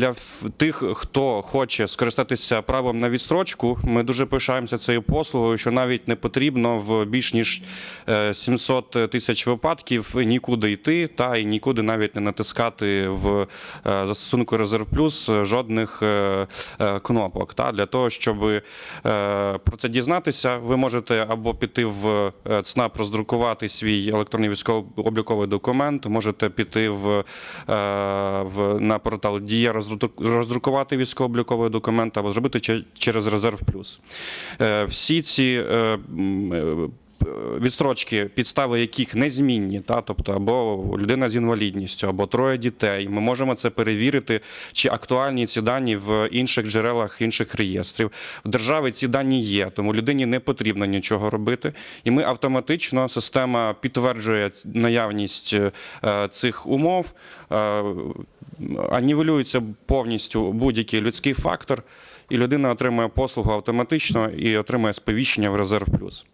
для тих, хто хоче скористатися правом на відстрочку, ми дуже пишаємося цією послугою, що навіть не потрібно в більш ніж е, 700 тисяч випадків нікуди йти, та і нікуди навіть не натискати в е, застосунку Резерв Плюс жодних е, е, кнопок. Та для того, щоб е, про це дізнатися, ви можете або піти в е, ЦНАП, роздрукувати свій електронний військово-обліковий документ, можете піти в, е, в на портал Дія, роздру- роздрукувати військово-обліковий документ або зробити че- через Резерв Плюс. Е, Всі ці е, е, відстрочки, підстави яких незмінні, та тобто або людина з інвалідністю, або троє дітей. Ми можемо це перевірити, чи актуальні ці дані в інших джерелах інших реєстрів. В держави ці дані є, тому людині не потрібно нічого робити. І ми автоматично система підтверджує наявність е, цих умов. е, Анівелюється повністю будь-який людський фактор, і людина отримує послугу автоматично і отримує сповіщення в резерв плюс.